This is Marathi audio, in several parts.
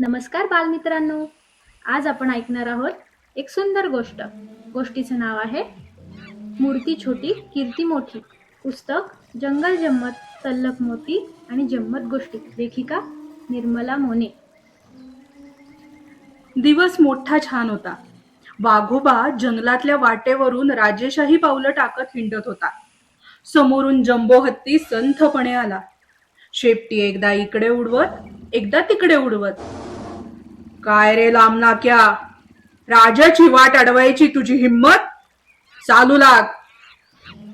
नमस्कार बालमित्रांनो. आज आपण ऐकणार आहोत एक सुंदर गोष्ट. गोष्टीचं नाव आहे मूर्ती छोटी कीर्ती मोठी. पुस्तक जंगल जम्मत तल्लक मोती आणि जम्मत गोष्टी. लेखिका निर्मला मोने. दिवस मोठा छान होता. वाघोबा जंगलातल्या वाटेवरून राजेशाही पावलं टाकत हिंडत होता. समोरून जंबो हत्ती संथपणे आला. शेपटी एकदा इकडे उडवत एकदा तिकडे उडवत. काय रे लांबनाक्या राजाची वाट अडवायची तुझी हिम्मत चालू लाग.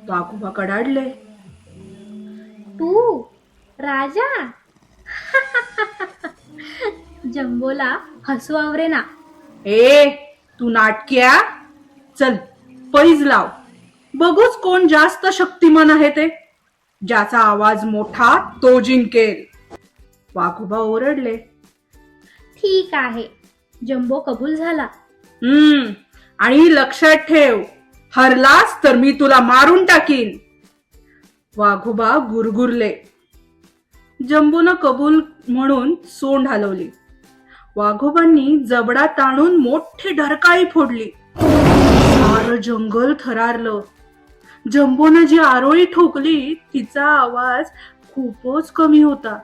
वाघोबा कडाडले. तू? राजा? जंबोला हसू आवरे ना. ए तू नाटक्या? चल पैज लाव. बघूच कोण जास्त शक्तिमान आहे ते. ज्याचा आवाज मोठा तो जिंकेल वाघोबा ओरडले. ठीक आहे. जंबो कबूल झाला. हम्म आणि लक्षात ठेव हरलास तर मी तुला मारून टाकीन. वाघोबा गुरगुरले. जंबूनं कबूल म्हणून सोंड हलवली. वाघोबांनी जबडा ताणून मोठी ढरकाळी फोडली. सारं जंगल थरारलं. जम्बोनं जी आरोळी ठोकली तिचा आवाज खूपच कमी होता.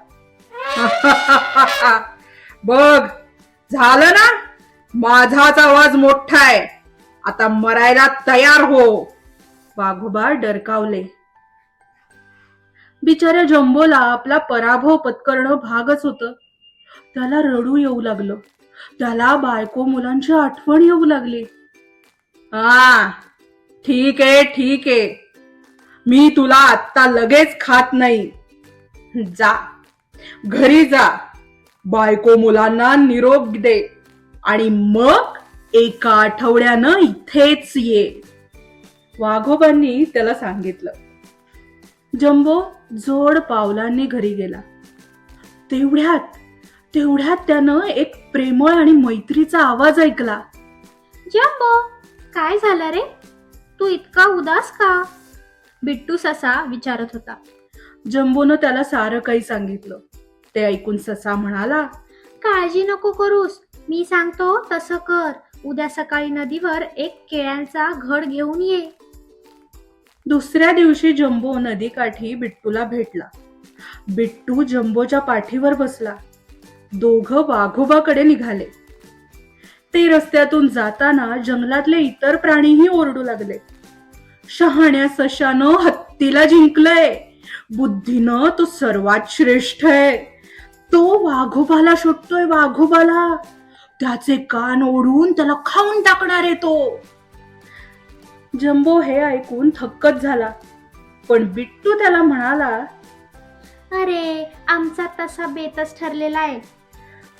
बघ झालं ना? माझाच आवाज मोठा आहे. आता मरायला तयार हो. वाघोबा डरकावले. बिचाऱ्या जंबोला आपला पराभव पत्करणं भागच होत. त्याला रडू येऊ लागलं. त्याला बायको मुलांची आठवण येऊ लागली. हा ठीक आहे ठीक आहे. मी तुला आत्ता लगेच खात नाही. जा. घरी जा. बायको मुलांना निरोप दे. आणि मग एका आठवड्यानं इथेच ये. वाघोबांनी त्याला सांगितलं जंबो जोड पावलांनी घरी गेला. तेवढ्यात तेवढ्यात त्यानं एक प्रेमळ आणि मैत्रीचा आवाज ऐकला. जंबो काय झालं रे? तू इतका उदास का? बिट्टू ससा विचारत होता. जंबोनं त्याला सारं काही सांगितलं. ते ऐकून ससा म्हणाला काळजी नको करूस. मी सांगतो तसं कर. उद्या सकाळी नदीवर एक केळ्यांचा घड घेऊन ये. दुसऱ्या दिवशी जंबो नदीकाठी बिट्टूला भेटला. बिट्टू जंबोच्या पाठीवर बसला. दोघं वाघोबाकडे निघाले. ते रस्त्यातून जाताना जंगलातले इतर प्राणीही ओरडू लागले. शहाण्या सशानं हत्तीला जिंकलंय. बुद्धीनं तो सर्वात श्रेष्ठ आहे. तो वाघोबाला शोधतोय वाघोबाला. त्याचे कान ओढून त्याला खाऊन टाकणार आहे तो. जंबो हे ऐकून थक्कच झाला. पण बिट्टू त्याला म्हणाला अरे आमचा तसा बेतच ठरलेला आहे.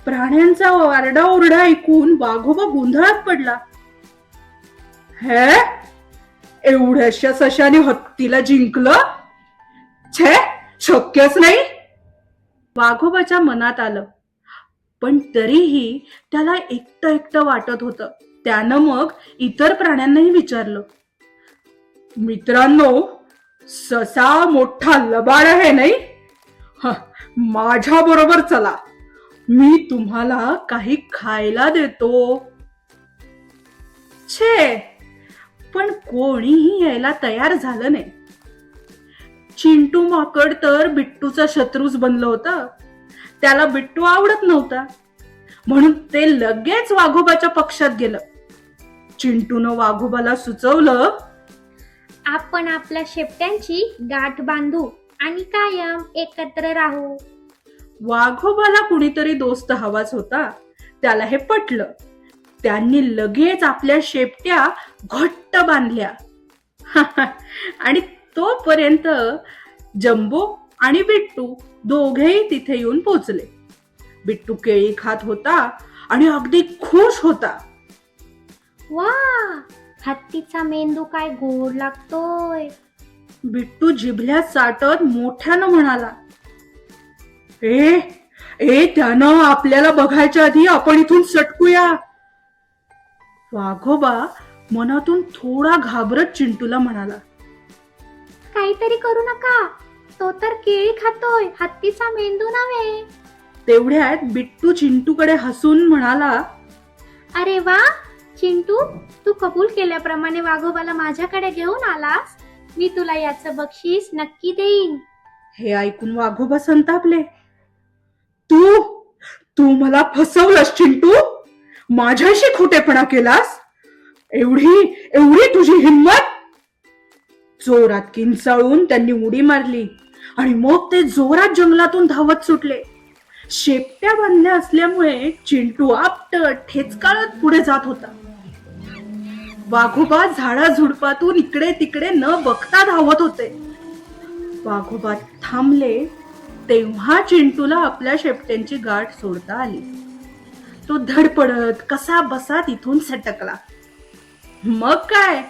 प्राण्यांचा आरडा ओरडा ऐकून वाघोबा गोंधळात पडला. हे? एवढ्याशा सशाने हत्तीला जिंकलं? छे शक्यच नाही. वाघोबाच्या मनात आलं. पण तरीही त्याला एकटं एकटं वाटत होतं. त्यानं मग इतर प्राण्यांनाही विचारलं. मित्रांनो ससा मोठा लबाड आहे नाही? माझ्या बरोबर चला. मी तुम्हाला काही खायला देतो. छे! पण कोणीही यायला तयार झालं नाही. चिंटू माकड तर बिट्टूचा शत्रूच बनलं होतं. त्याला बिट्टू आवडत नव्हता. म्हणून ते लगेच वाघोबाच्या पक्षात गेलं. चिंटूनं वाघोबाला सुचवलं आपण आपल्या शेपट्यांची गाठ बांधू आणि कायम एकत्र राहू. वाघोबाला कुणीतरी दोस्त हवाच होता. त्याला हे पटलं. त्यांनी लगेच आपल्या शेपट्या घट्ट बांधल्या. आणि तोपर्यंत जंबो आणि बिट्टू दोघेही तिथे येऊन पोचले. बिट्टू केळी खात होता आणि अगदी खुश होता. वा हत्तीचा मेंदू काय गोड लागतोय. बिट्टू जिभल्यात साठत मोठ्यानं म्हणाला ए ए त्यानं आपल्याला बघायच्या आधी आपण इथून सटकूया. वाघोबा मनातून थोडा घाबरत चिंटूला म्हणाला काहीतरी करू नका. तो तर केळी खातोय हत्तीचा मेंदू नव्हे. तेवढ्यात बिट्टू चिंटूकडे हसून म्हणाला अरे वा चिंटू तू कबूल केल्याप्रमाणे वाघोबाला माझ्याकडे घेऊन आलास. मी तुला याचं बक्षीस नक्की देईन. हे ऐकून वाघोबा संतापले. तू तू मला फसवलंस चिंटू? माझ्याशी खोटेपणा केलास? एवढी एवढी तुझी हिंमत? जोरात किंचाळून त्यांनी उडी मारली आणि मग ते जोरात जंगलातून धावत सुटले. शेपट्या बांधल्या असल्यामुळे चिंटू आपट ठेचकाळत पुढे जात होता. वाघोबा झाडा झुडपातून इकडे तिकडे न बघता धावत होते. वाघोबा थांबले तेव्हा चिंटूला आपल्या शेपट्यांची गाठ सोडता आली. तो धडपडत कसा बसा तिथून सटकला. मग काय?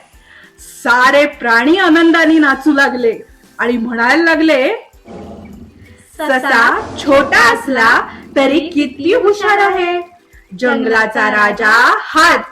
सारे प्राणी आनंदाने नाचू लागले आणि म्हणायला लागले ससा छोटा असला तरी किती हुशार आहे. जंगलाचा राजा हाच.